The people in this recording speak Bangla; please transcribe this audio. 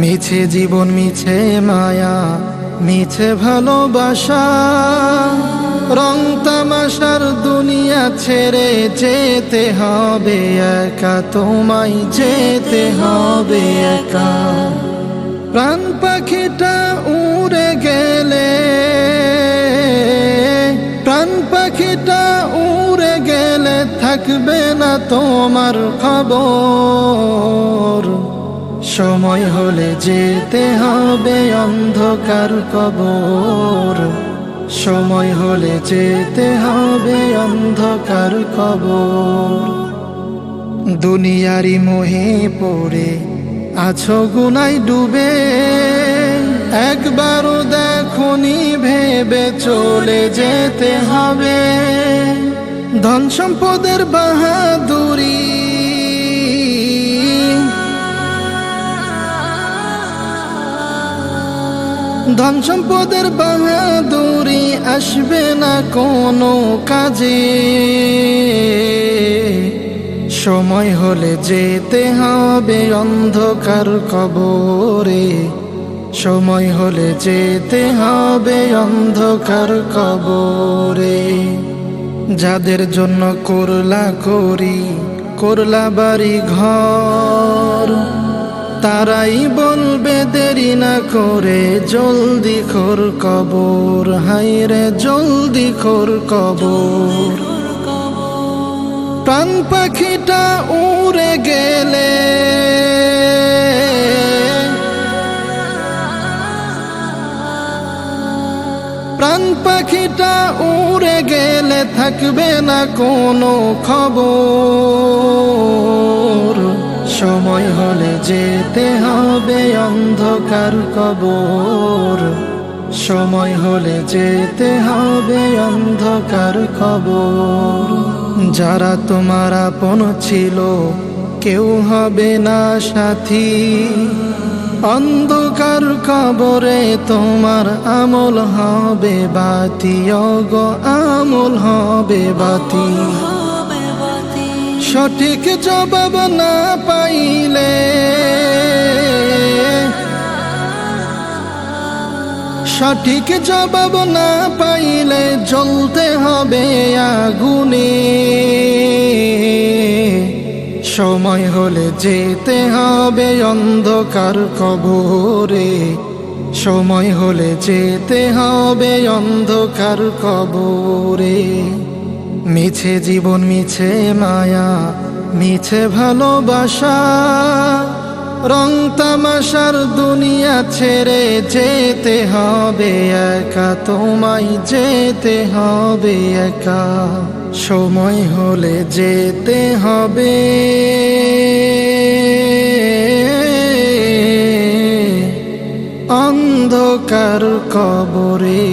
মিছে জীবন, মিছে মায়া, মিছে ভালোবাসা। রং তামাশার দুনিয়া ছেড়ে যেতে হবে একা, তোমায় যেতে হবে একা। প্রাণ পাখিটা উড়ে গে থাকবে না তোমার খবর। সময় হলে যেতে হবে অন্ধকার কবর। সময় হলে যেতে হবে অন্ধকার কবর। দুনিয়ারি মোহে পড়ে আছো গুনাই ডুবে। একবারও দেখনি ভেবে চলে যেতে হবে। ধন সম্পদের বাহাদুরি। ধন সম্পদের বাহাদুরি আসবে না কোনো কাজে। সময় হলে যেতে হবে অন্ধকার কবরে। সময় হলে যেতে হবে অন্ধকার কবরে। যাদের জন্য করলা করি, করলা বাড়ি ঘর। তারাই বলবে দেরি না করে, জলদি খোর কবর। হাইরে জলদি খোর কবর। প্রাণ পাখিটা উড়ে গেলে প্রাণ পাখিটা উড়ে গেলে থাকবে না কোনো খবর। সময় হলে যেতে হবে অন্ধকার কবর। সময় হলে যেতে হবে অন্ধকার খবর। যারা তোমার আপন ছিল, কেউ হবে না সাথী। অন্ধকার কবরে তোমার আমল হবে, বাতি অগ আমল হবে, বাতি। সঠিক জবাব না পাইলে সঠিক জবাব না পাইলে জ্বলতে হবে আগুনে। সময় হলে যেতে হবে অন্ধকার কবরে। সময় হলে যেতে হবে অন্ধকার কবরে। মিছে জীবন, মিছে মায়া, মিছে ভালোবাসা। রং তামাশার দুনিয়া ছেড়ে যেতে হবে একা, তোমায় যেতে হবে একা। সময় হলে যেতে হবে। কার কবরে?